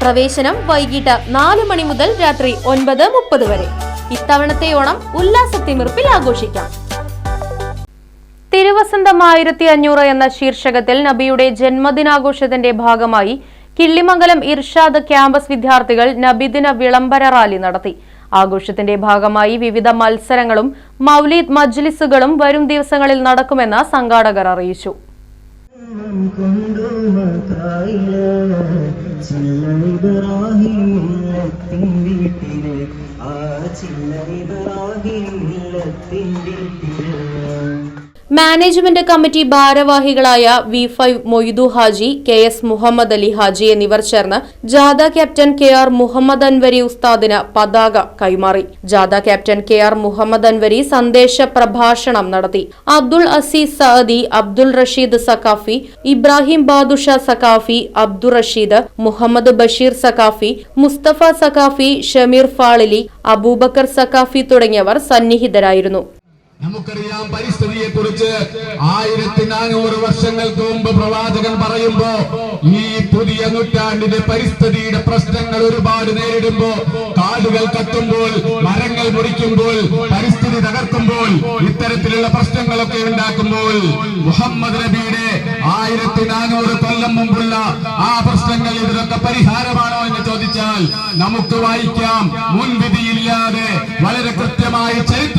പ്രവേശനം വൈകിട്ട് നാല് മണി മുതൽ രാത്രി ഒൻപത് മുപ്പത് വരെ. ഇത്തവണത്തെ ഓണം ഉല്ലാസത്തിമിർപ്പിൽ ആഘോഷിക്കാം. തിരുവസന്തം ആയിരത്തി അഞ്ഞൂറ് എന്ന ശീർഷകത്തിൽ നബിയുടെ ജന്മദിനാഘോഷത്തിന്റെ ഭാഗമായി കിള്ളിമംഗലം ഇർഷാദ് ക്യാമ്പസ് വിദ്യാർത്ഥികൾ നബിദിന വിളംബര റാലി നടത്തി. ആഘോഷത്തിന്റെ ഭാഗമായി വിവിധ മത്സരങ്ങളും മൗലീദ് മജ്ലിസുകളും വരും ദിവസങ്ങളിൽ നടക്കുമെന്ന് സംഘാടകർ അറിയിച്ചു. കൊണ്ടുമതായില ചില്ല ഇബ്രാഹിം ഇല്ലത്തിൻ വീട്ടിൽ ആ ചില്ല ഇബ്രാഹിം ഇല്ലത്തിൻ വീട്ടിൽ. മാനേജ്മെന്റ് കമ്മിറ്റി ഭാരവാഹികളായ V five Moidu Haji K S Muhammad Ali Haji എന്നിവർ ചേർന്ന് ജാഥ captain K R Muhammad Anwari ഉസ്താദിന് പതാക കൈമാറി. ജാഥ captain K R Muhammad Anwari സന്ദേശ പ്രഭാഷണം നടത്തി. അബ്ദുൾ അസീസ് സഅദി അബ്ദുൾ റഷീദ് സക്കാഫി ഇബ്രാഹിം ബാദുഷ സക്കാഫി അബ്ദുൾ റഷീദ് മുഹമ്മദ് ബഷീർ സക്കാഫി മുസ്തഫ സക്കാഫി ഷമീർ ഫാളിലി അബൂബക്കർ സക്കാഫി തുടങ്ങിയവർ സന്നിഹിതരായിരുന്നു. നമുക്കറിയാം പരിസ്ഥിതിയെ കുറിച്ച് ആയിരത്തി നാനൂറ് വർഷങ്ങൾക്ക് മുമ്പ് പ്രവാചകൻ പറയുമ്പോ ഈ പുതിയ നൂറ്റാണ്ടിന്റെ പരിസ്ഥിതിയുടെ പ്രശ്നങ്ങൾ ഒരുപാട് നേരിടുമ്പോ കാടുകൾ കത്തുമ്പോൾ മരങ്ങൾ മുറിക്കുമ്പോൾ പരിസ്ഥിതി തകർക്കുമ്പോൾ ഇത്തരത്തിലുള്ള പ്രശ്നങ്ങളൊക്കെ ഉണ്ടാക്കുമ്പോൾ മുഹമ്മദ് നബിയുടെ ആയിരത്തി നാനൂറ് കൊല്ലം മുമ്പുള്ള ആ പ്രശ്നങ്ങൾ ഇതിനൊക്കെ പരിഹാരമാണോ എന്ന് ചോദിച്ചാൽ നമുക്ക് വായിക്കാം. മുൻവിധിയില്ലാതെ വളരെ കൃത്യമായി ചരിത്രം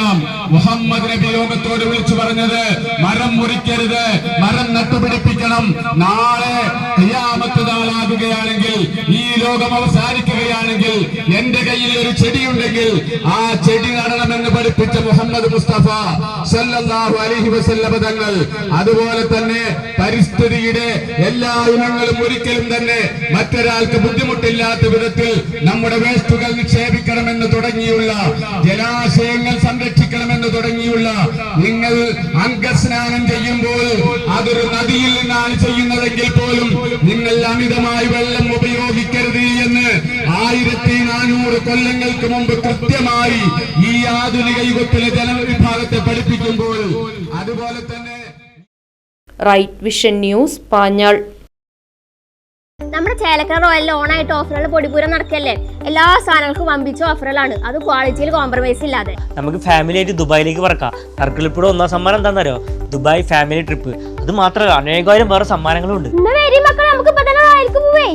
വായിക്കാം മുഹമ്മദ് നബി ലോകത്തോട് വിളിച്ചു പറഞ്ഞത് മരം മുറിക്കരുത് മരം നട്ടുപിടിപ്പിക്കണം നാളെ ഖിയാമത്ത് നാളാകുകയാണെങ്കിൽ ഈ ലോകം അവസാനിക്കുകയാണെങ്കിൽ എന്റെ കയ്യിൽ ഒരു ചെടിയുണ്ടെങ്കിൽ ആ ചെടി നടണമെന്ന് പഠിപ്പിച്ച മുഹമ്മദ് മുസ്തഫ സല്ലല്ലാഹു അലൈഹി വസല്ലമ തങ്ങൾ അതുപോലെ തന്നെ പരിസ്ഥിതിയുടെ എല്ലാ ഇനങ്ങളും ഒരിക്കലും തന്നെ മറ്റൊരാൾക്ക് ബുദ്ധിമുട്ടില്ലാത്ത വിധത്തിൽ നമ്മുടെ വേസ്റ്റുകൾ നിക്ഷേപിക്കണമെന്ന് തുടങ്ങിയുള്ള ജലാശയങ്ങൾ തുടങ്ങിയുള്ള നിങ്ങൾ അംഗസ്നാനം ചെയ്യുമ്പോൾ അതൊരു നദിയിൽ നിന്നാണ് ചെയ്യുന്നതെങ്കിൽ പോലും നിങ്ങൾ അമിതമായി വെള്ളം ഉപയോഗിക്കരുത് എന്ന് ആയിരത്തി നാനൂറ് കൊല്ലങ്ങൾക്ക് മുമ്പ് കൃത്യമായി ഈ ആധുനിക യുഗത്തിലെ ജനവിഭാഗത്തെ പഠിപ്പിക്കുമ്പോൾ അതുപോലെ തന്നെ റൈറ്റ് വിഷൻ ന്യൂസ് പാഞ്ഞാൾ നമ്മുടെ ചേലക്കര റോയലിൽ ഓണായിട്ട് ഓഫറുകൾ പൊടിപൂരം നടക്കല്ലേ? എല്ലാ സാധനങ്ങൾക്കും വമ്പിച്ച ഓഫറുകളാണ് അത് ക്വാളിറ്റിയിൽ കോംപ്രമൈസ് ഇല്ലാതെ. നമുക്ക് ഫാമിലി ആയിട്ട് ദുബായിലേക്ക് പറക്കാം. ഇപ്പോഴും ഒന്നാം സമ്മാനം എന്താണെന്നറിയോ ദുബായ് ഫാമിലി ട്രിപ്പ് അത് മാത്രമല്ല അനേകായിരം വേറെ സമ്മാനങ്ങളുണ്ട്. മക്കളെ നമുക്ക് റോയലിലേക്ക് പോവേ.